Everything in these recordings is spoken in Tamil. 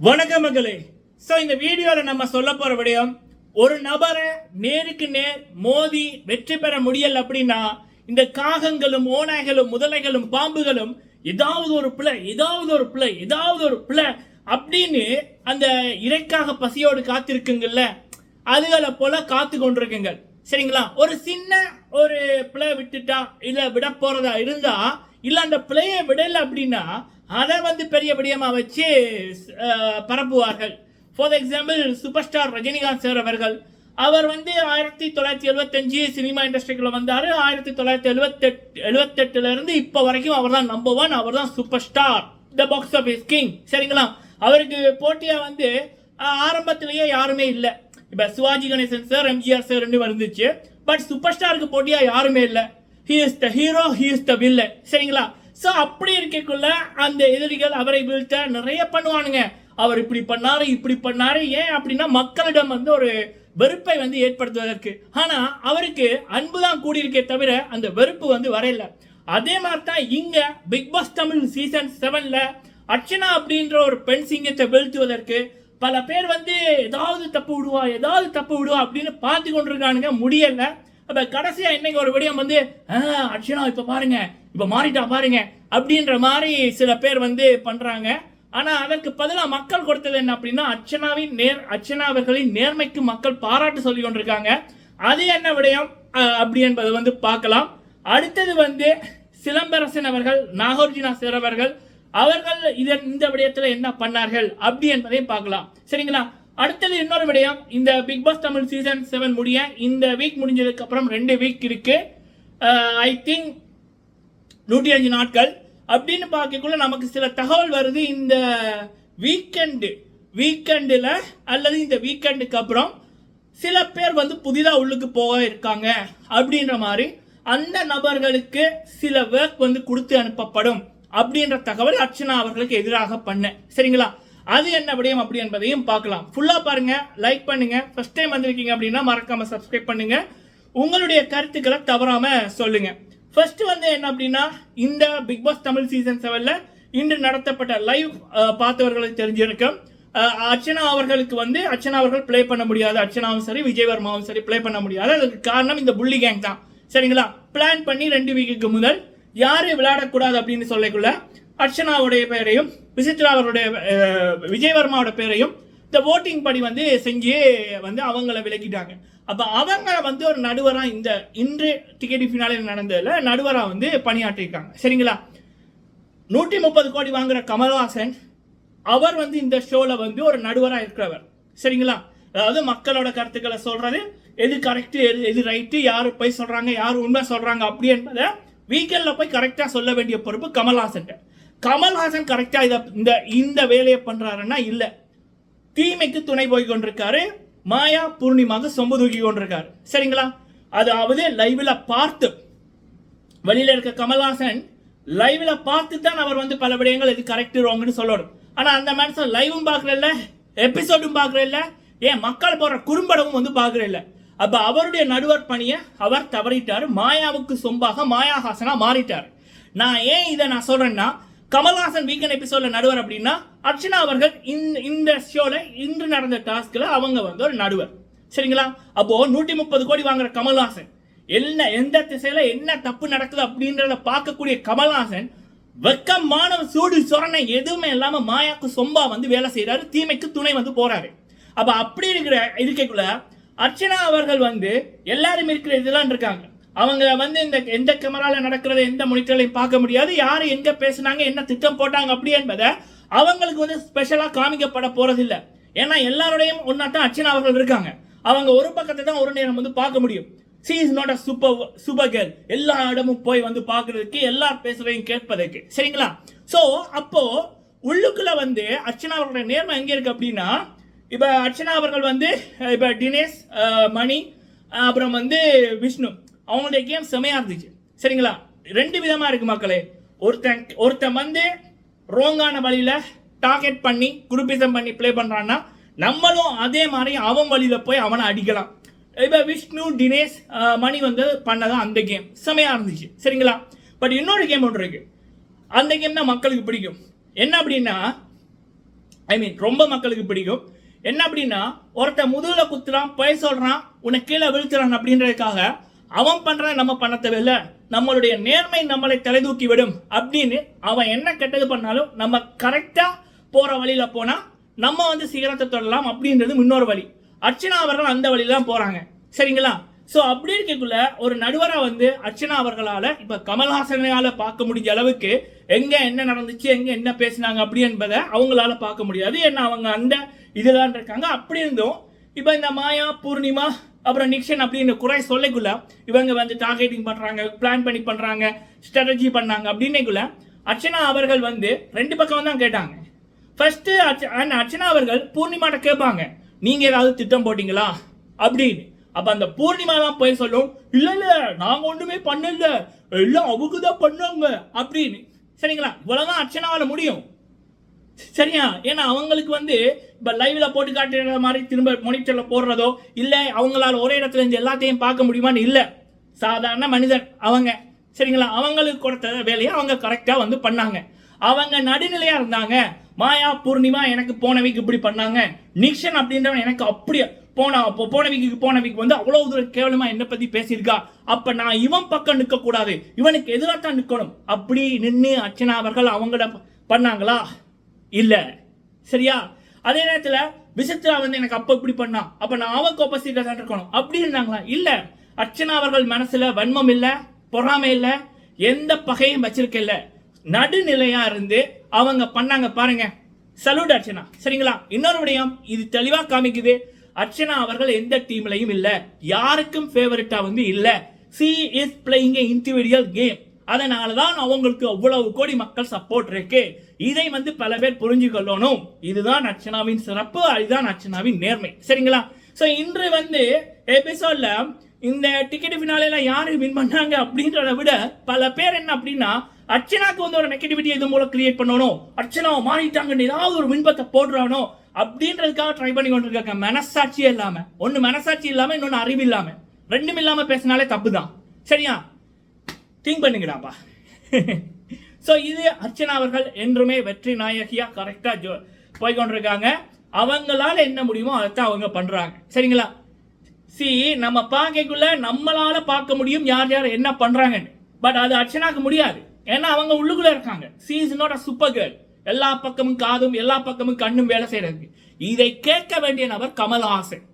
வணக்கம் மகளே. ஸோ இந்த வீடியோவில் நம்ம சொல்ல போகிற விடயம் ஒரு நபரை நேருக்கு நேர் மோதி வெற்றி பெற முடியல அப்படின்னா இந்த காகங்களும் ஓநாய்களும் முதலைகளும் பாம்புகளும் ஏதாவது ஒரு பிள்ளை ஏதாவது ஒரு பிள்ளை ஏதாவது ஒரு பிள்ளை அப்படின்னு அந்த இறைக்காக பசியோடு காத்திருக்குங்கல்ல அதுகளை போல காத்து கொண்டிருக்குங்க சரிங்களா? ஒரு சின்ன ஒரு பிள்ளை விட்டுட்டா இல்லை விட போகிறதா இருந்தால் இல்லை அந்த பிள்ளையை விடலை அப்படின்னா அதை வந்து பெரிய விடயமாக வச்சு பரப்புவார்கள். For example super star Rajinikanth sir அவர்கள் அவர் வந்து ஆயிரத்தி தொள்ளாயிரத்தி எழுபத்தஞ்சு சினிமா இண்டஸ்ட்ரிக்குள்ள வந்தார். ஆயிரத்தி தொள்ளாயிரத்தி எழுபத்தெட்டு எழுபத்தெட்டுலேருந்து இப்போ வரைக்கும் அவர் தான் நம்பர் ஒன் அவர் தான் super star the box office king சரிங்களா? அவருக்கு போட்டியாக வந்து ஆரம்பத்திலேயே யாருமே இல்லை. இப்போ சிவாஜி கணேசன் சார் எம்ஜிஆர் சார் ரெண்டு வந்துச்சு பட் சூப்பர் ஸ்டாருக்கு போட்டியாக யாருமே இல்லை. He is the hero he is the villain சரிங்களா? ஸோ அப்படி இருக்கக்குள்ள அந்த எதிரிகள் அவரை வீழ்த்த நிறைய பண்ணுவானுங்க. அவர் இப்படி பண்ணாரு இப்படி பண்ணாரு. ஏன் அப்படின்னா மக்களிடம் வந்து ஒரு வெறுப்பை வந்து ஏற்படுத்துவதற்கு. ஆனால் அவருக்கு அன்பு தான் கூடியிருக்கே தவிர அந்த வெறுப்பு வந்து வரையல. அதே மாதிரி தான் இங்கே பிக் பாஸ் தமிழ் சீசன் செவனில் அர்ச்சனா அப்படின்ற ஒரு பெண் சிங்கத்தை வீழ்த்துவதற்கு பல பேர் வந்து ஏதாவது தப்பு விடுவா ஏதாவது தப்பு விடுவா அப்படின்னு பார்த்து கொண்டிருக்கானுங்க. முடியலை. அப்ப கடைசியா இன்னைக்கு ஒரு விடயம் வந்து அர்ச்சனா இப்ப பாருங்க இப்ப மாறிட்டா பாருங்க அப்படின்ற மாதிரி சில பேர் வந்து பண்றாங்க. ஆனா அதற்கு பதிலாக மக்கள் கொடுத்தது என்ன அப்படின்னா அர்ச்சனாவின் நேர் அர்ச்சனா அவர்களின் நேர்மைக்கு மக்கள் பாராட்டு சொல்லி கொண்டிருக்காங்க. அது என்ன விடயம்? அப்படி என்பது வந்து பார்க்கலாம். அடுத்தது வந்து சிலம்பரசன் அவர்கள் நாகார்ஜுனா சிறவர்கள் அவர்கள் அவர்கள் இதன் இந்த விடயத்தில் என்ன பண்ணார்கள்? அப்படி என்பதையும் பார்க்கலாம். சரிங்களா? அடுத்தது இன்னொரு விடயம். இந்த Bigg Boss Tamil season seven முடிய இந்த வீக் முடிஞ்சதுக்கு அப்புறம் ரெண்டு வீக் இருக்கு. ஐ திங்க் நூற்றி அஞ்சு நாட்கள். அப்படின்னு பார்க்கக்குள்ள நமக்கு சில தகவல் வருது. இந்த வீக்கெண்டு வீக்கெண்டில் அல்லது இந்த வீக்கெண்டுக்கு அப்புறம் சில பேர் வந்து புதிதாக உள்ளுக்கு போக இருக்காங்க அப்படின்ற மாதிரி அந்த நபர்களுக்கு சில ஒர்க் வந்து கொடுத்து அனுப்பப்படும் அப்படின்ற தகவல் அர்ச்சனா அவர்களுக்கு எதிராக பண்ண. சரிங்களா? அது என்ன விடயம் அப்படி என்பதையும் பார்க்கலாம். ஃபுல்லாக பாருங்கள் லைக் பண்ணுங்கள் ஃபஸ்ட் டைம் வந்திருக்கீங்க அப்படின்னா மறக்காமல் சப்ஸ்கிரைப் பண்ணுங்கள் உங்களுடைய கருத்துக்களை தவறாமல் சொல்லுங்கள் ஃபர்ஸ்ட் வந்து என்ன அப்படின்னா இந்த பிக் பாஸ் தமிழ் சீசன் செவனில் இன்று நடத்தப்பட்ட லைவ் பார்த்தவர்களுக்கு தெரிஞ்சிருக்கும். அர்ச்சனா அவர்களுக்கு வந்து அர்ச்சனா அவர்கள் ப்ளே பண்ண முடியாது. அர்ச்சனாவும் சரி விஜயவர்மாவும் சரி ப்ளே பண்ண முடியாது. அதுக்கு காரணம் இந்த புள்ளி கேங் தான். சரிங்களா? பிளான் பண்ணி ரெண்டு வீக்குக்கு முதல் யாரு விளையாடக்கூடாது அப்படின்னு சொல்லக்குள்ள அர்ச்சனாவுடைய பெயரையும் விசித்ரா அவருடைய அஹ், பேரையும் இந்த ஓட்டிங் படி வந்து செஞ்சு வந்து அவங்கள விலக்கிட்டாங்க. அப்போ அவங்க வந்து ஒரு நடுவராக இந்த இன்று டிக்கெட் ஃபினாலே நடந்ததில் நடுவராக வந்து பணியாற்றிருக்காங்க சரிங்களா? நூற்றி முப்பது கோடி வாங்குற கமல்ஹாசன் அவர் வந்து இந்த ஷோவில் வந்து ஒரு நடுவராக இருக்கிறவர். சரிங்களா? அதாவது மக்களோட கருத்துக்களை சொல்கிறது எது கரெக்டு எது எது ரைட்டு யார் போய் சொல்கிறாங்க யார் உண்மை சொல்கிறாங்க அப்படி என்பதை வீக்கெண்டில் போய் கரெக்டாக சொல்ல வேண்டிய பொறுப்பு கமல்ஹாசன் கமல்ஹாசன் கரெக்டாக இதை இந்த இந்த வேலையை பண்ணுறாருன்னா இல்லை. தீமைக்கு துணை போய் கொண்டிருக்காரு. மாயா பூர்ணிமாக சொம்பு தூக்கி கொண்டிருக்காரு. சரிங்களா? அதாவது லைவில் பார்த்து வெளியில் இருக்க கமல்ஹாசன் லைவில் பார்த்து தான் அவர் வந்து பல விடயங்கள் இது கரெக்ட் ரோங்கன்னு சொல்லணும். ஆனால் அந்த மனுஷன் லைவும் பார்க்கறதில்ல எபிசோடும் பார்க்கறதில்ல ஏன் மக்கள் போடுற குறும்படமும் வந்து பார்க்கறதில்ல அப்போ அவருடைய நடுவர் பணியை அவர் தவறிட்டார். மாயாவுக்கு சொம்பாக மாயாஹாசனாக மாறிட்டார். நான் ஏன் இதை நான் சொல்கிறேன்னா கமல்ஹாசன் வீக்கெண்ட் எபிசோட்ல நடுவர் அப்படின்னா அர்ச்சனா அவர்கள் இந்த இந்த ஷோல இன்று நடந்த டாஸ்க்ல அவங்க வந்து ஒரு நடுவர். சரிங்களா? அப்போ நூற்றி முப்பது கோடி வாங்குற கமல்ஹாசன் என்ன எந்த திசையில என்ன தப்பு நடக்குது அப்படின்றத பார்க்கக்கூடிய கமல்ஹாசன் வெக்கமான சூடு சொரணை எதுவுமே இல்லாம மாயாக்கு சொம்பா வந்து வேலை செய்யறாரு தீமைக்கு துணை வந்து போறாரு. அப்ப அப்படி இருக்கிற இருக்கைக்குள்ள அர்ச்சனா அவர்கள் வந்து எல்லாரும் இருக்கிற இதெல்லாம் இருக்காங்க. அவங்க வந்து இந்த எந்த கேமரால நடக்கிறத எந்த மொனிட்டர்லையும் பார்க்க முடியாது. யார் எங்க பேசுனாங்க என்ன திட்டம் போட்டாங்க அப்படி என்பதை அவங்களுக்கு வந்து ஸ்பெஷலாக காமிக்கப்பட போறதில்ல. ஏன்னா எல்லாரோடையும் ஒன்றா தான் அர்ச்சனா அவர்கள் இருக்காங்க. அவங்க ஒரு பக்கத்தை தான் ஒரு நேரம் வந்து பார்க்க முடியும். She is not a super super girl எல்லா இடமும் போய் வந்து பார்க்கறதுக்கு எல்லா பேசுறதையும் கேட்பதற்கு. சரிங்களா? ஸோ அப்போ உள்ளுக்குள்ள வந்து அர்ச்சனா அவர்களுடைய நேர்மை எங்கே இருக்கு அப்படின்னா இப்போ அர்ச்சனா அவர்கள் வந்து இப்போ டினேஷ் தினேஷ் மணி அப்புறம் வந்து விஷ்ணு. அவங்களுடைய கேம் செமையாக இருந்துச்சு. சரிங்களா? ரெண்டு விதமாக இருக்குது மக்களே. ஒருத்தன் ஒருத்தன் வந்து ரோங்கான வழியில் டார்கெட் பண்ணி குரூப்பிசம் பண்ணி ப்ளே பண்ணுறான்னா நம்மளும் அதே மாதிரி அவன் வழியில் போய் அவனை அடிக்கலாம். இப்போ விஷ்ணு தினேஷ் மணி வந்து பண்ணதான் அந்த கேம் செமையாக இருந்துச்சு. சரிங்களா? பட் இன்னொரு கேம் ஒன்று இருக்குது அந்த கேம் தான் மக்களுக்கு பிடிக்கும். என்ன அப்படின்னா ஐ மீன் ரொம்ப மக்களுக்கு பிடிக்கும். என்ன அப்படின்னா ஒருத்தன் முதுகில் குத்துறான் பொய் சொல்கிறான் உன்னை கீழே விழுத்துறான் அப்படின்றதுக்காக அவன் பண்ணுற நம்ம பண்ண தேவையில்ல. நம்மளுடைய நேர்மை நம்மளை தலை தூக்கி விடும் அப்படின்னு அவன் என்ன கெட்டது பண்ணாலும் நம்ம கரெக்டாக போகிற வழியில் போனால் நம்ம வந்து சிகரத்தை தொடலாம் அப்படின்றது இன்னொரு வழி. அர்ச்சனா அவர்கள் அந்த வழியில தான் போகிறாங்க சரிங்களா? ஸோ அப்படி இருக்கக்குள்ள ஒரு நடுவராக வந்து அர்ச்சனா அவர்களால் இப்போ கமல்ஹாசனால பார்க்க முடிஞ்ச அளவுக்கு எங்கே என்ன நடந்துச்சு எங்கே என்ன பேசினாங்க அப்படி என்பதை அவங்களால பார்க்க முடியாது. ஏன்னா அவங்க அந்த இதுதான் இருக்காங்க. அப்படி இருந்தும் இப்போ இந்த மாயா பூர்ணிமா அப்புறம் நிக்ஷன் அப்படின்னு குறை சொல்லக்குள்ள இவங்க வந்து டார்கெட்டிங் பண்ணுறாங்க பிளான் பண்ணி பண்ணுறாங்க ஸ்ட்ராட்டஜி பண்ணாங்க அப்படின்னக்குள்ள அர்ச்சனா அவர்கள் வந்து ரெண்டு பக்கம் தான் கேட்டாங்க. ஃபர்ஸ்ட் அர்ச்சனா அவர்கள் பூர்ணிமாட்ட கேட்பாங்க நீங்க ஏதாவது திட்டம் போட்டீங்களா? அப்படின்னு. அப்ப அந்த பூர்ணிமா தான் போய் சொல்லும் இல்ல இல்ல நாங்க ஒண்ணுமே பண்ணல எல்லாம் அவங்க தான் பண்ணாங்க. அப்படின்னு. சரிங்களா? இவ்வளவுதான் அர்ச்சனாவால் முடியும். சரியா? ஏன்னா அவங்களுக்கு வந்து இப்ப லைவ்ல போட்டு காட்டுற மாதிரி திரும்ப மொனிட்டர்ல போடுறதோ இல்லை அவங்களால ஒரே இடத்துல இருந்து எல்லாத்தையும் பார்க்க முடியுமான்னு இல்ல. சாதாரண மனிதர் அவங்க. சரிங்களா? அவங்களுக்கு கொடுத்த வேலையை அவங்க கரெக்டா வந்து பண்ணாங்க. அவங்க நடுநிலையா இருந்தாங்க. மாயா பூர்ணிமா எனக்கு போன வீக் இப்படி பண்ணாங்க. நிக்ஷன் அப்படின்றவன் எனக்கு அப்படியே போன அப்போ போன வீக்கு போன வீக் வந்து அவ்வளவு தூரம் கேவலமா என்ன பத்தி பேசியிருக்கா? அப்ப நான் இவன் பக்கம் நிற்கக்கூடாது. இவனுக்கு எதிராக தான் நிற்கணும். அப்படி நின்று அர்ச்சனா அவர்கள் அவங்கள பண்ணாங்களா? இல்லை. சரியா? அதே நேரத்தில் விசித்ரா வந்து எனக்கு அப்போ இப்படி பண்ணான் அப்போ நான் அவன் ஆப்போசிட்டா தான் இருக்கணும். அப்படி இருந்தாங்களா? இல்லை. அர்ச்சனா அவர்கள் மனசில் வன்மம் இல்லை பொறாமை இல்லை எந்த பகையும் வச்சிருக்க இல்லை. நடுநிலையாக இருந்து அவங்க பண்ணாங்க பாருங்க. சல்யூட் அர்ச்சனா. சரிங்களா? இன்னொரு விடயம் இது தெளிவாக காமிக்குது. அர்ச்சனா அவர்கள் எந்த டீம்லையும் இல்லை. யாருக்கும் ஃபேவரட்டாக வந்து இல்லை. She is playing individual game அதனால தான் அவங்களுக்கு அவ்வளவு கோடி மக்கள் சப்போர்ட் இருக்கு. இதை வந்து பல பேர் புரிஞ்சு கொள்ளணும். இதுதான் அர்ச்சனாவின் சிறப்பு அதுதான் அர்ச்சனாவின் நேர்மை. சரிங்களா? ஸோ இன்று வந்து எபிசோட்ல இந்த டிக்கெட் ஃபினாலேல யாரு வின் பண்ணாங்க அப்படின்றத விட பல பேர் என்ன அப்படின்னா அர்ச்சனாக்கு வந்து ஒரு நெகட்டிவிட்டி இது மூலம் கிரியேட் பண்ணணும். அர்ச்சனாவை மாறிட்டாங்க ஏதாவது ஒரு விண்பத்தை போடுறானோ அப்படின்றதுக்காக ட்ரை பண்ணி கொண்டு இருக்காங்க மனசாட்சியே இல்லாம. ஒன்னு மனசாட்சி இல்லாம இன்னொன்னு அறிவு இல்லாம. ரெண்டும் இல்லாம பேசினாலே தப்பு தான் சரியா? திங்க் பண்ணுங்கடாப்பா ஸோ இது அர்ச்சனா அவர்கள் என்றுமே வெற்றி நாயகியாக கரெக்டாக ஜோ போய்கொண்டிருக்காங்க அவங்களால என்ன முடியுமோ அதைத்தான் அவங்க பண்ணுறாங்க சரிங்களா? சி நம்ம பார்க்கக்குள்ள நம்மளால பார்க்க முடியும் யார் யார் என்ன பண்ணுறாங்கன்னு பட் அது அர்ச்சனாக்கு முடியாது. ஏன்னா அவங்க உள்ளுக்குள்ளே இருக்காங்க. She is not a super girl எல்லா பக்கமும் காதும் எல்லா பக்கமும் கண்ணும் வேலை செய்யறதுக்கு. இதை கேட்க வேண்டிய நபர் கமல்ஹாசன்.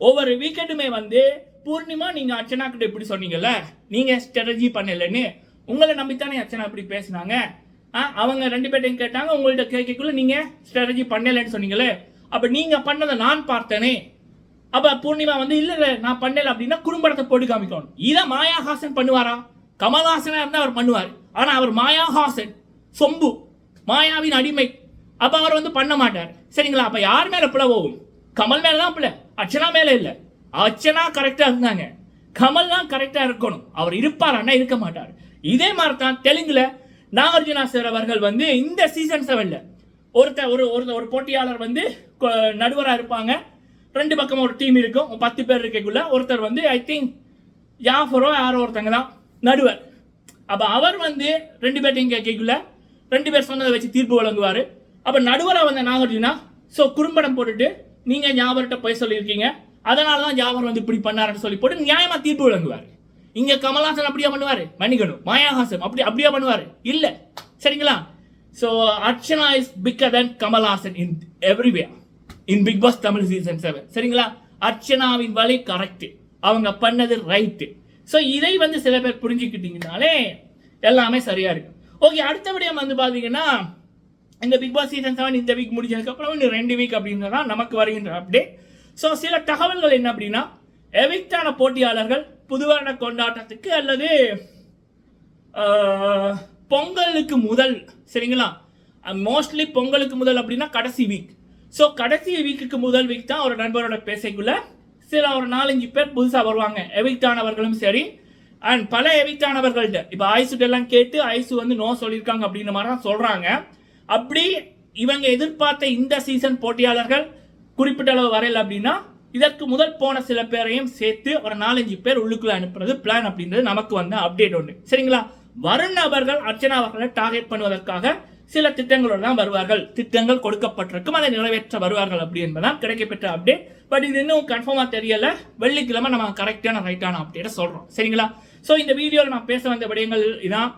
ஒவ்வொரு வீக்கெண்டுமே வந்து பூர்ணிமா நீங்க அர்ச்சனா கிட்ட இப்படி சொன்னீங்கல்ல? நீங்க ஸ்ட்ராட்டஜி பண்ணலன்னு உங்களை நம்பித்தானே அர்ச்சனா இப்படி பேசினாங்க. ஆ, அவங்க ரெண்டு பேர்ட்டையும் கேட்டாங்க உங்கள்ட்ட கேட்கக்குள்ள நீங்க ஸ்ட்ராட்டஜி பண்ணலன்னு சொன்னீங்களே அப்ப நீங்க பண்ணதை நான் பார்த்தேனே. அப்ப பூர்ணிமா வந்து இல்ல இல்ல நான் பண்ணல அப்படின்னா குறும்படத்தை போட்டு காமிக்கணும். இதை மாயாஹாசன் பண்ணுவாரா? கமல்ஹாசனா இருந்தா அவர் பண்ணுவார். ஆனா அவர் மாயாஹாசன் சொம்பு மாயாவின் அடிமை. அப்ப அவர் வந்து பண்ண மாட்டார். சரிங்களா? அப்ப யார் மேல பிள்ளை போகும் கமல் மேலே தான் பிள்ளை அர்ச்சனா மேல இல்லை. அர்ச்சனா கரெக்டாக இருந்தாங்க. கமல்லாம் கரெக்டாக இருக்கணும். அவர் இருப்பார் அண்ணா இருக்க மாட்டார். இதே மாதிரி தான் தெலுங்கில் நாகார்ஜுனா சார் அவர்கள் வந்து இந்த சீசன் செவனில் ஒருத்தர் ஒரு ஒரு ஒரு போட்டியாளர் வந்து கொ- இருப்பாங்க. ரெண்டு பக்கம் ஒரு டீம் இருக்கும். பத்து பேர் இருக்கக்குள்ள ஒருத்தர் வந்து ஐ திங்க் யாஃபரோ யாரோ ஒருத்தங்க தான் நடுவர். அப்போ அவர் வந்து ரெண்டு பேர்ட்டையும் கேட்கக்குள்ள ரெண்டு பேர் சொன்னதை வச்சு தீர்ப்பு வழங்குவார். அப்போ நடுவராக வந்த நாகார்ஜுனா ஸோ குறும்படம் போட்டுட்டு நீங்கள் ஞாபகத்தை போய் சொல்லியிருக்கீங்க. அதனால தான் ஜாவர் வந்து இப்படி பண்ணாருன்னு சொல்லி போட்டு நியாயமா தீர்ப்பு வழங்குவார். இங்க கமல்ஹாசன் அப்படியா பண்ணுவார்? மன்னிக்கணும். மாயாஹாசன் அப்படி அப்படியா பண்ணுவார்? இல்ல. சரிங்களா? So Archana is bigger than Kamal Haasan in every way in Bigg Boss Tamil season seven சரிங்களா? அர்ச்சனாவின் வழி கரெக்ட் அவங்க பண்ணது ரைட்டு ஸோ இதை வந்து சில பேர் புரிஞ்சுக்கிட்டீங்கனாலே எல்லாமே சரியா இருக்கும் ஓகே அடுத்த விடயம் வந்து பார்த்தீங்கன்னா இந்த பிக் பாஸ் சீசன் செவன் இந்த வீக் முடிஞ்சதுக்கப்புறம் இன்னும் ரெண்டு வீக் அப்படின்னா நமக்கு வருகின்ற அப்டேட் ஸோ சில தகவல்கள் என்ன அப்படின்னா எவிக்டான போட்டியாளர்கள் புதுவருட கொண்டாட்டத்துக்கு அல்லது பொங்கலுக்கு முதல் சரிங்களா? மோஸ்ட்லி பொங்கலுக்கு முதல் அப்படின்னா கடைசி வீக் ஸோ கடைசி வீக்குக்கு முதல் வீக் தான் ஒரு நண்பரோட பேசைக்குள்ள சில ஒரு நாலஞ்சு பேர் புதுசாக வருவாங்க. எவிக்ட் ஆனவர்களும் சரி அண்ட் பல எவிக்ட் ஆனவர்கள்ட்ட இப்போ ஐசுட்டு எல்லாம் கேட்டு ஆயுசு வந்து நோ சொல்லியிருக்காங்க அப்படின்ற மாதிரி தான் சொல்கிறாங்க அப்படி இவங்க எதிர்பார்த்த இந்த சீசன் போட்டியாளர்கள் குறிப்பிட்ட அளவு வரையில் அப்படின்னா இதற்கு முதல் போன சில பேரையும் சேர்த்து ஒரு நாலஞ்சு பேர் உள்ளுக்குள்ள அனுப்புறது பிளான் அப்படின்றது நமக்கு வந்த அப்டேட் ஒன்று சரிங்களா? வரும் நபர்கள் அர்ச்சனா அவர்களை டார்கெட் பண்ணுவதற்காக சில திட்டங்களோடு தான் வருவார்கள். திட்டங்கள் கொடுக்கப்பட்டிருக்கும் அதை நிறைவேற்ற வருவார்கள் அப்படி என்பதான் கிடைக்கப்பெற்ற அப்டேட் பட் இது இன்னும் கன்ஃபார்மாக தெரியல. வெள்ளிக்கிழமை நம்ம கரெக்டான ரைட்டான அப்டேட்டை சொல்கிறோம் சரிங்களா? ஸோ இந்த வீடியோவில் நான் பேச வந்த விடயங்கள் இதான்.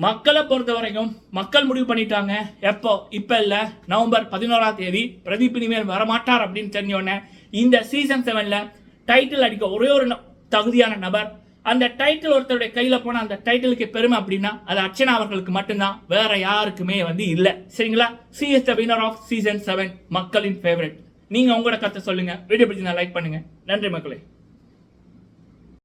மக்களை பொறுத்த வரைக்கும் மக்கள் முடிவு பண்ணிட்டாங்க. எப்போ? இப்போ இல்லை. நவம்பர் பதினோராம் தேதி பிரதீப் இனிமேல் வரமாட்டார் அப்படின்னு தெரிஞ்சோடனே இந்த சீசன் செவன்ல டைட்டில் அடிக்க ஒரே ஒரு ந- தகுதியான நபர். அந்த டைட்டில் ஒருத்தருடைய கையில் போன அந்த டைட்டிலுக்கு பெருமை அப்படின்னா அது அர்ச்சனா அவர்களுக்கு மட்டும்தான். வேற யாருக்குமே வந்து இல்லை. சரிங்களா? She is the winner of season seven மக்களின் ஃபேவரட் நீங்கள் உங்களோட கருத்தை சொல்லுங்க. வீடியோ பிடிச்சி லைக் பண்ணுங்கள் நன்றி மக்களே.